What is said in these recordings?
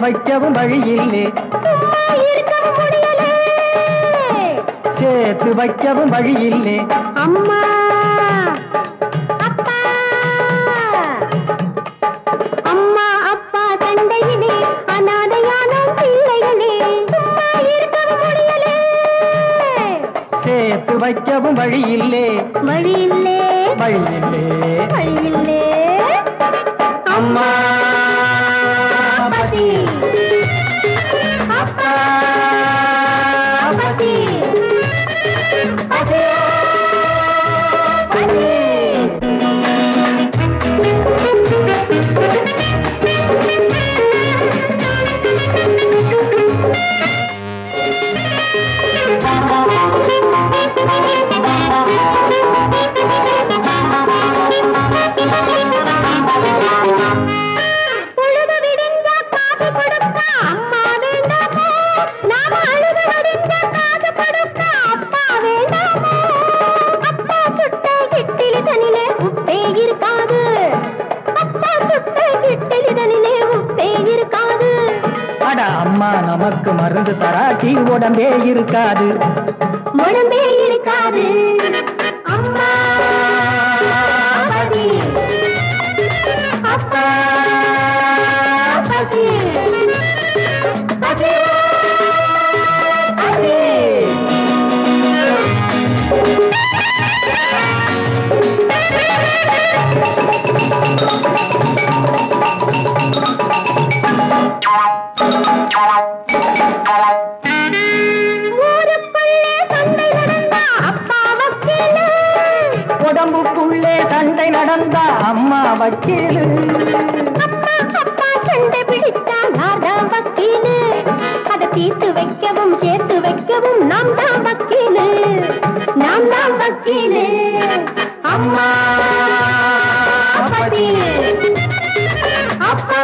வைக்கவும் வழியில்லே. சேர்த்து வைக்கவும் வழியில்லே. அம்மா சேர்த்து வைக்கவும் வழியில்லே. வழியில்லே. வழியில்லே. வழியில்லே. அம்மா पापा அம்மா நமக்கு மருந்து தராட்டி உடம்பே இருக்காது. உடம்பே அம்மா வக்கீலு. அம்மா அப்பா சண்டை பிடிச்சா யார்தான் வக்கீலு. அதை தீர்த்து வைக்கவும் சேர்த்து வைக்கவும் நாம் தான் வக்கீலு. நாம் தான் வக்கீலு. அம்மா அப்பா.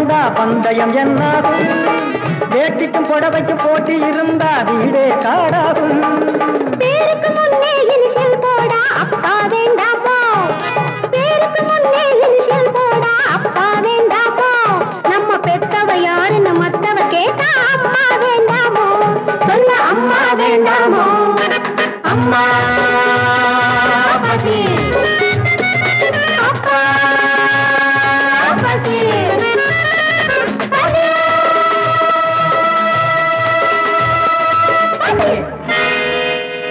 இருந்தா பந்தயம் என்னாகும்? வேட்டிக்கும் புடவைக்கும் போட்டி இருந்தா வீடே காடாகும். பேருக்கு நம்ம பெத்தவ யாருன்னு மத்தவ கேட்டா அம்மா வேண்டாமோ சொல்ல அம்மா வேண்டாமோ? அம்மா.